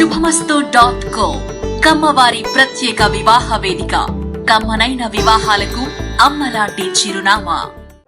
శుభమస్తు dot co కమ్మవారి ప్రత్యేక వివాహ వేదిక. కమ్మనైన వివాహాలకు అమ్మలాంటి చిరునామా.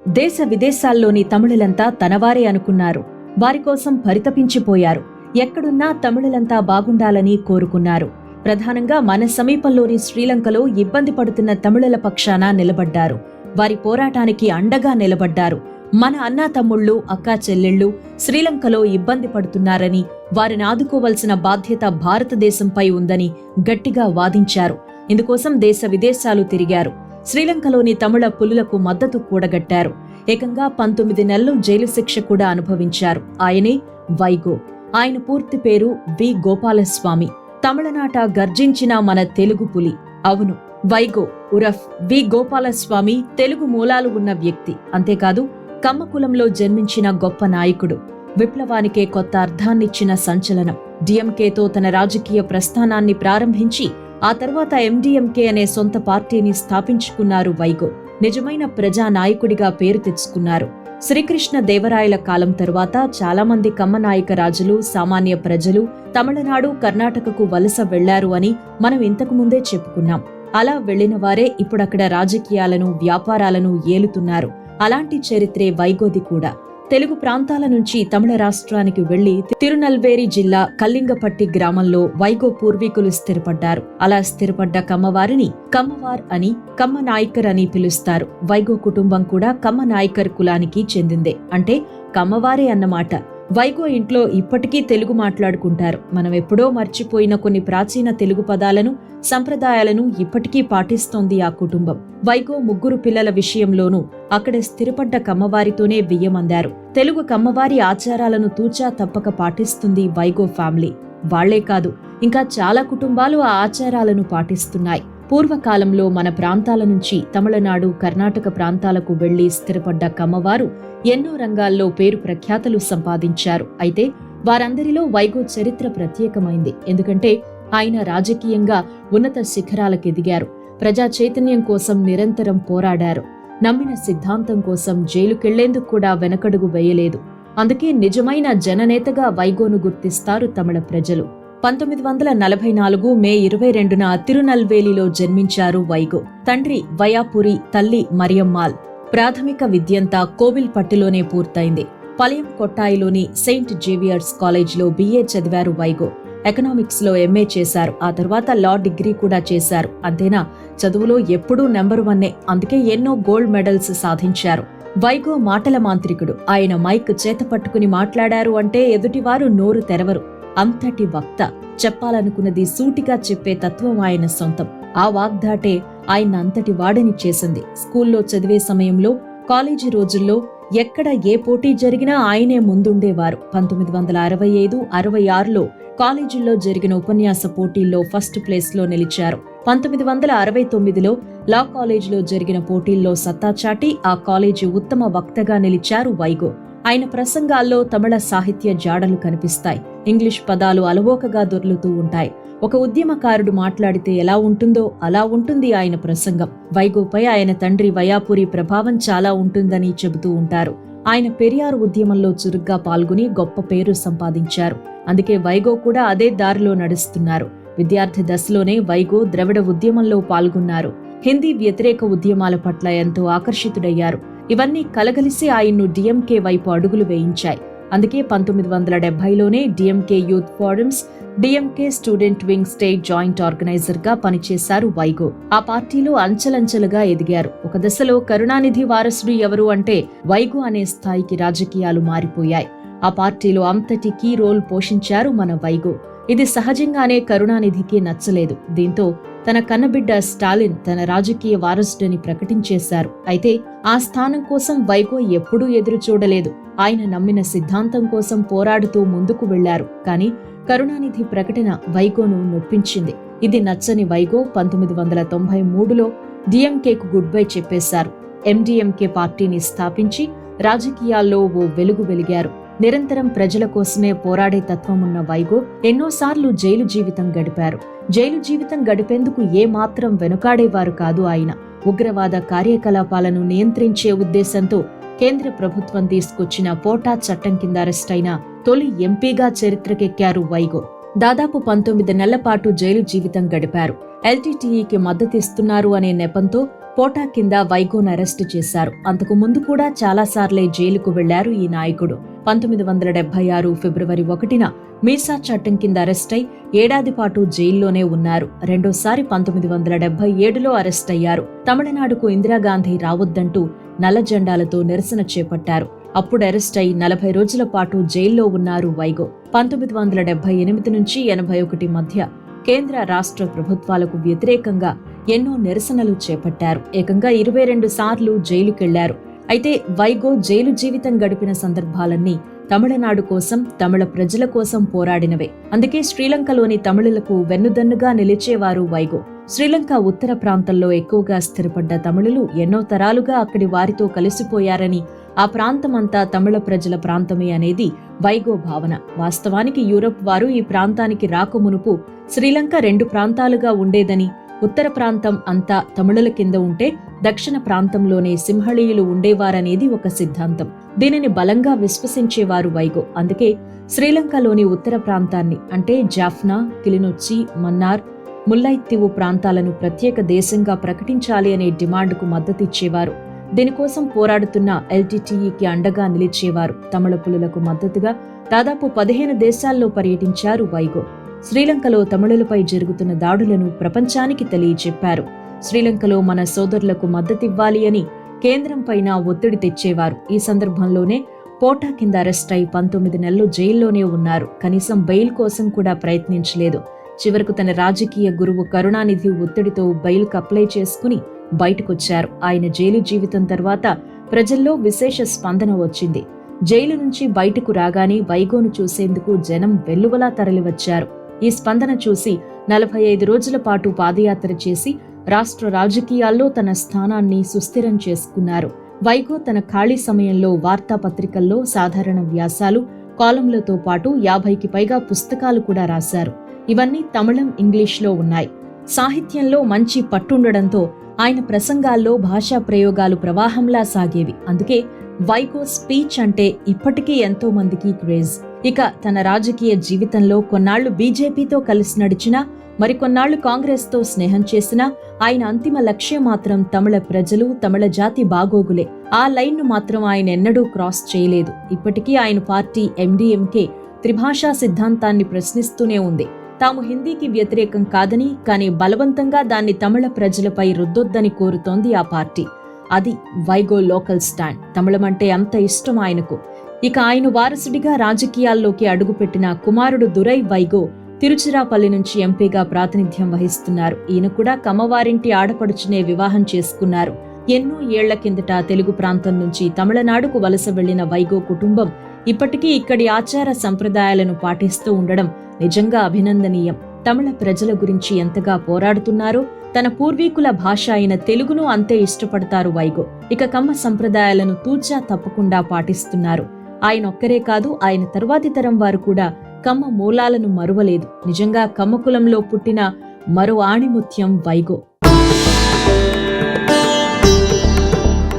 దేశ విదేశాల్లోని తమిళులంతా తనవారే అనుకున్నారు. వారి కోసం పరితపించిపోయారు. ఎక్కడున్నా తమిళులంతా బాగుండాలని కోరుకున్నారు. ప్రధానంగా మన సమీపంలోని శ్రీలంకలో ఇబ్బంది పడుతున్న తమిళుల పక్షాన నిలబడ్డారు. వారి పోరాటానికి అండగా నిలబడ్డారు. మన అన్నా తమ్ముళ్ళు అక్కా చెల్లెళ్ళు శ్రీలంకలో ఇబ్బంది పడుతున్నారని వారిని ఆదుకోవలసిన బాధ్యత భారతదేశంపై ఉందని గట్టిగా వాదించారు. ఇందుకోసం దేశ విదేశాలు తిరిగారు. శ్రీలంకలోని తమిళ పులులకు మద్దతు కూడగట్టారు. ఏకంగా పంతొమ్మిది నెలలు జైలు శిక్ష కూడా అనుభవించారు. ఆయనే వైగో. ఆయన పూర్తి పేరు వి. గోపాలస్వామి. తమిళనాట గర్జించిన మన తెలుగు పులి. అవును వైగో ఉరఫ్ వి. గోపాలస్వామి తెలుగు మూలాలు ఉన్న వ్యక్తి. అంతేకాదు కమ్మకులంలో జన్మించిన గొప్ప నాయకుడు. విప్లవానికే కొత్త అర్థాన్నిచ్చిన సంచలనం. డిఎంకేతో తన రాజకీయ ప్రస్థానాన్ని ప్రారంభించి ఆ తర్వాత ఎండిఎంకే అనే సొంత పార్టీని స్థాపించుకున్నారు వైగో. నిజమైన ప్రజానాయకుడిగా పేరు తెచ్చుకున్నారు. శ్రీకృష్ణ దేవరాయల కాలం తరువాత చాలామంది కమ్మనాయక రాజులు సామాన్య ప్రజలు తమిళనాడు కర్ణాటకకు వలస వెళ్ళారు అని మనం ఇంతకు ముందే చెప్పుకున్నాం. అలా వెళ్ళిన వారే ఇప్పుడక్కడ రాజకీయాలను వ్యాపారాలను ఏలుతున్నారు. అలాంటి చరిత్రే వైగోది కూడా. తెలుగు ప్రాంతాల నుంచి తమిళ రాష్ట్రానికి వెళ్ళి తిరునల్వేరి జిల్లా కల్లింగపట్టి గ్రామంలో వైగో పూర్వీకులు స్థిరపడ్డారు. అలా స్థిరపడ్డ కమ్మవారిని కమ్మవార్ అని కమ్మ నాయకర్ అని పిలుస్తారు. వైగో కుటుంబం కూడా కమ్మ నాయకర్ కులానికి చెందిందే. అంటే కమ్మవారే అన్నమాట. వైగో ఇంట్లో ఇప్పటికీ తెలుగు మాట్లాడుకుంటారు. మనం ఎప్పుడో మర్చిపోయిన కొన్ని ప్రాచీన తెలుగు పదాలను సంప్రదాయాలను ఇప్పటికీ పాటిస్తోంది ఆ కుటుంబం. వైగో ముగ్గురు పిల్లల విషయంలోనూ అక్కడ స్థిరపడ్డ కమ్మవారితోనే బియ్యమందారు తెలుగు కమ్మవారి ఆచారాలను తూచా తప్పక పాటిస్తుంది వైగో ఫ్యామిలీ. వాళ్ళే కాదు ఇంకా చాలా కుటుంబాలు ఆ ఆచారాలను పాటిస్తున్నాయి. పూర్వకాలంలో మన ప్రాంతాల నుంచి తమిళనాడు కర్ణాటక ప్రాంతాలకు వెళ్ళి స్థిరపడ్డ కమ్మవారు ఎన్నో రంగాల్లో పేరు ప్రఖ్యాతలు సంపాదించారు. అయితే వారందరిలో వైగో చరిత్ర ప్రత్యేకమైంది. ఎందుకంటే ఆయన రాజకీయంగా ఉన్నత శిఖరాలకెదిగారు. ప్రజా చైతన్యం కోసం నిరంతరం పోరాడారు. నమ్మిన సిద్ధాంతం కోసం జైలుకెళ్ళేందుకు కూడా వెనకడుగు వేయలేదు. అందుకే నిజమైన జననేతగా వైగోను గుర్తిస్తారు తమిళ ప్రజలు. పంతొమ్మిది వందల నలభై నాలుగు మే ఇరవై రెండున తిరునల్వేలిలో జన్మించారు వైగో. తండ్రి వయాపురి తల్లి మరియమ్మాల్. ప్రాథమిక విద్యంతా కోవిల్పట్టిలోనే పూర్తయింది. పలయం కొట్టాయిలోని సెయింట్ జేవియర్స్ కాలేజ్లో బీఏ చదివారు వైగో. ఎకనామిక్స్లో ఎంఏ చేశారు. ఆ తర్వాత లా డిగ్రీ కూడా చేశారు. అంతేనా? చదువులో ఎప్పుడూ నెంబర్ వన్నే. అందుకే ఎన్నో గోల్డ్ మెడల్స్ సాధించారు. వైగో మాటల మాంత్రికుడు. ఆయన మైక్ చేత పట్టుకుని మాట్లాడారు అంటే ఎదుటివారు నోరు తెరవరు. అంతటి వక్త చెప్పాలనుకున్నది సూటిగా చెప్పే తత్వం ఆయన సొంతం. ఆ వాగ్దాటే ఆయన అంతటి వాడని చేసింది. స్కూల్లో చదివే సమయంలో కాలేజీ రోజుల్లో ఎక్కడ ఏ పోటీ జరిగినా ఆయనే ముందుండేవారు. పంతొమ్మిది వందల అరవై ఐదు అరవై ఆరులో కాలేజీల్లో జరిగిన ఉపన్యాస పోటీల్లో ఫస్ట్ ప్లేస్లో నిలిచారు. పంతొమ్మిది వందల అరవై తొమ్మిదిలో లా కాలేజీలో జరిగిన పోటీల్లో సత్తా చాటి ఆ కాలేజీ ఉత్తమ వక్తగా నిలిచారు వైగో. ఆయన ప్రసంగాల్లో తమిళ సాహిత్య జాడలు కనిపిస్తాయి. ఇంగ్లీష్ పదాలు అలవోకగా దొర్లుతూ ఉంటాయి. ఒక ఉద్యమకారుడు మాట్లాడితే ఎలా ఉంటుందో అలా ఉంటుంది ఆయన ప్రసంగం. వైగోపై ఆయన తండ్రి వయాపురి ప్రభావం చాలా ఉంటుందని చెబుతూ ఉంటారు. ఆయన పెరియారు ఉద్యమంలో చురుగ్గా పాల్గొని గొప్ప పేరు సంపాదించారు. అందుకే వైగో కూడా అదే దారిలో నడుస్తున్నారు. విద్యార్థి దశలోనే వైగో ద్రవిడ ఉద్యమంలో పాల్గొన్నారు. హిందీ వ్యతిరేక ఉద్యమాల పట్ల ఎంతో ఆకర్షితుడయ్యారు. ఇవన్నీ కలగలిసి ఆయన్ను డిఎంకే వైపు అడుగులు వేయించాయి. అందుకే పంతొమ్మిది వందల డెబ్బైలోనే DMK youth forums DMK student wing state joint ఆర్గనైజర్గా పనిచేశారు వైగో. ఆ పార్టీలో అంచెలంచెలుగా ఎదిగారు. ఒక దశలో కరుణానిధి వారసుడు ఎవరు అంటే వైగో అనే స్థాయికి రాజకీయాలు మారిపోయాయి. ఆ పార్టీలో అంతటి కీ రోల్ పోషించారు మన వైగో. ఇది సహజంగానే కరుణానిధికి నచ్చలేదు. దీంతో తన కన్నబిడ్డ స్టాలిన్ తన రాజకీయ వారసుడని ప్రకటించేశారు. అయితే ఆ స్థానం కోసం వైగో ఎప్పుడూ ఎదురు చూడలేదు. ఆయన నమ్మిన సిద్ధాంతం కోసం పోరాడుతూ ముందుకు వెళ్ళారు. కానీ కరుణానిధి ప్రకటన వైగోను నొప్పించింది. ఇది నచ్చని వైగో పంతొమ్మిది వందల తొంభై మూడులో డిఎంకేకు గుడ్ బై చెప్పేశారు. ఎండిఎంకే పార్టీని స్థాపించి రాజకీయాల్లో ఓ వెలుగు వెలిగారు. నిరంతరం ప్రజల కోసమే పోరాడే తత్వం ఉన్న వైగో ఎన్నోసార్లు జైలు జీవితం గడిపారు. జైలు జీవితం గడిపేందుకు ఏ మాత్రం వెనుకాడేవారు కాదు ఆయన. ఉగ్రవాద కార్యకలాపాలను నియంత్రించే ఉద్దేశంతో కేంద్ర ప్రభుత్వం తీసుకొచ్చిన పోటా చట్టం కింద అరెస్టైన తొలి ఎంపీగా చరిత్రకెక్కారు వైగో. దాదాపు పంతొమ్మిది నెలల పాటు జైలు జీవితం గడిపారు. ఎల్టీటీఈకి మద్దతిస్తున్నారు అనే నెపంతో పోటా కింద వైగోను అరెస్టు చేశారు. అంతకు ముందు కూడా చాలాసార్లే జైలుకు వెళ్ళారు ఈ నాయకుడు. పంతొమ్మిది వందల డెబ్బై ఆరు ఫిబ్రవరి ఒకటిన మీర్సా చట్టం కింద అరెస్ట్ ఏడాది పాటు జైల్లోనే ఉన్నారు. రెండోసారి పంతొమ్మిది వందల డెబ్బై ఏడులో అరెస్ట్ అయ్యారు తమిళనాడుకు ఇందిరాగాంధీ రావద్దంటూ నల్ల జెండాలతో నిరసన చేపట్టారు. అప్పుడు అరెస్ట్ అయి నలభై రోజుల పాటు జైల్లో ఉన్నారు వైగో. పంతొమ్మిది వందల డెబ్బై ఎనిమిది నుంచి ఎనభై ఒకటి మధ్య కేంద్ర రాష్ట్ర ప్రభుత్వాలకు వ్యతిరేకంగా ఎన్నో నిరసనలు చేపట్టారు. ఏకంగా ఇరవై రెండు సార్లు జైలుకెళ్ళారు. అయితే వైగో జైలు జీవితం గడిపిన సందర్భాలన్నీ తమిళనాడు కోసం తమిళ ప్రజల కోసం పోరాడినవే. అందుకే శ్రీలంకలోని తమిళులకు వెన్నుదన్నుగా నిలిచేవారు వైగో. శ్రీలంక ఉత్తర ప్రాంతంలో ఎక్కువగా స్థిరపడ్డ తమిళులు ఎన్నో తరాలుగా అక్కడి వారితో కలిసిపోయారని ఆ ప్రాంతమంతా తమిళ ప్రజల ప్రాంతమే అనేది వైగో భావన. వాస్తవానికి యూరప్ వారు ఈ ప్రాంతానికి రాకమునుపు శ్రీలంక రెండు ప్రాంతాలుగా ఉండేదని ఉత్తర ప్రాంతం అంతా తమిళుల కింద ఉంటే దక్షిణ ప్రాంతంలోనే సింహళీయులు ఉండేవారనేది ఒక సిద్ధాంతం. దీనిని బలంగా విశ్వసించేవారు వైగో. అందుకే శ్రీలంకలోని ఉత్తర ప్రాంతాన్ని అంటే జాఫ్నా కిలినొచ్చి మన్నార్ ముల్లైత్తీవు ప్రాంతాలను ప్రత్యేక దేశంగా ప్రకటించాలి అనే డిమాండ్కు మద్దతిచ్చేవారు. దీనికోసం పోరాడుతున్న ఎల్టీటీఈకి అండగా నిలిచేవారు తమిళ పులులకు మద్దతుగా దాదాపు పదిహేను దేశాల్లో పర్యటించారు వైగో. శ్రీలంకలో తమిళులపై జరుగుతున్న దాడులను ప్రపంచానికి తెలియచెప్పారు శ్రీలంకలో మన సోదరులకు మద్దతివ్వాలి అని కేంద్రం పైన ఒత్తిడి తెచ్చేవారు. ఈ సందర్భంలోనే పోటా కింద అరెస్ట్ అయి పంతొమ్మిది నెలలు జైల్లోనే ఉన్నారు. కనీసం బెయిల్ కోసం కూడా ప్రయత్నించలేదు. చివరకు తన రాజకీయ గురువు కరుణానిధి ఒత్తిడితో బెయిల్కు అప్లై చేసుకుని బయటకొచ్చారు. ఆయన జైలు జీవితం తర్వాత ప్రజల్లో విశేష స్పందన వచ్చింది. జైలు నుంచి బయటకు రాగానే వైగోను చూసేందుకు జనం వెల్లువలా తరలివచ్చారు. ఈ స్పందన చూసి నలభై ఐదు రోజుల పాటు పాదయాత్ర చేసి రాష్ట్ర రాజకీయాల్లో తన స్థానాన్ని సుస్థిరం చేసుకున్నారు. వైగో తన ఖాళీ సమయంలో వార్తాపత్రికల్లో సాధారణ వ్యాసాలు కాలంలతో పాటు యాభైకి పైగా పుస్తకాలు కూడా రాశారు. ఇవన్నీ తమిళం ఇంగ్లీష్లో ఉన్నాయి. సాహిత్యంలో మంచి పట్టుండడంతో ఆయన ప్రసంగాల్లో భాషా ప్రయోగాలు ప్రవాహంలా సాగేవి. అందుకే వైగో స్పీచ్ అంటే ఇప్పటికీ ఎంతో మందికి క్రేజ్. ఇక తన రాజకీయ జీవితంలో కొన్నాళ్ళు బీజేపీతో కలిసి నడిచినా మరికొన్నాళ్ళు కాంగ్రెస్తో స్నేహం చేసినా ఆయన అంతిమ లక్ష్యం మాత్రం తమిళ ప్రజలు తమిళ జాతి బాగోగులే. ఆ లైన్ను మాత్రం ఆయన ఎన్నడూ క్రాస్ చేయలేదు. ఇప్పటికీ ఆయన పార్టీ ఎండీఎంకే త్రిభాషా సిద్ధాంతాన్ని ప్రశ్నిస్తూనే ఉంది. తాము హిందీకి వ్యతిరేకం కాదని కానీ బలవంతంగా దాన్ని తమిళ ప్రజలపై రుద్దొద్దని కోరుతోంది ఆ పార్టీ. అది వైగో లోకల్ స్టాండ్. తమిళమంటే అంత ఇష్టం ఆయనకు. ఇక ఆయన వారసుడిగా రాజకీయాల్లోకి అడుగుపెట్టిన కుమారుడు దురై వైగో తిరుచిరాపల్లి నుంచి ఎంపీగా ప్రాతినిధ్యం వహిస్తున్నారు. ఈయన కూడా కమ్మవారింటి ఆడపడుచునే వివాహం చేసుకున్నారు. ఎన్నో ఏళ్ళ కిందట తెలుగు ప్రాంతం నుంచి తమిళనాడుకు వలస వెళ్ళిన వైగో కుటుంబం ఇప్పటికీ ఇక్కడి ఆచార సంప్రదాయాలను పాటిస్తూ ఉండడం నిజంగా అభినందనీయం. తమిళ ప్రజల గురించి ఎంతగా పోరాడుతున్నారో తన పూర్వీకుల భాష అయిన తెలుగును అంతే ఇష్టపడతారు వైగో. ఇక కమ్మ సంప్రదాయాలను తూచా తప్పకుండా పాటిస్తున్నారు. ఆయన ఒక్కరే కాదు ఆయన తరువాతి తరం వారు కూడా కమ్మ మూలాలను మరువలేదు. నిజంగా కమ్మ కులంలో పుట్టిన మరో ఆణిముత్యం వైగో.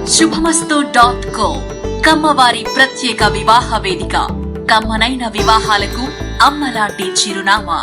శుభమస్తు డాట్ కో కమ్మవారి ప్రత్యేక వివాహ వేదిక. కమ్మనైన వివాహాలకు అమ్మలాంటి చిరునామా.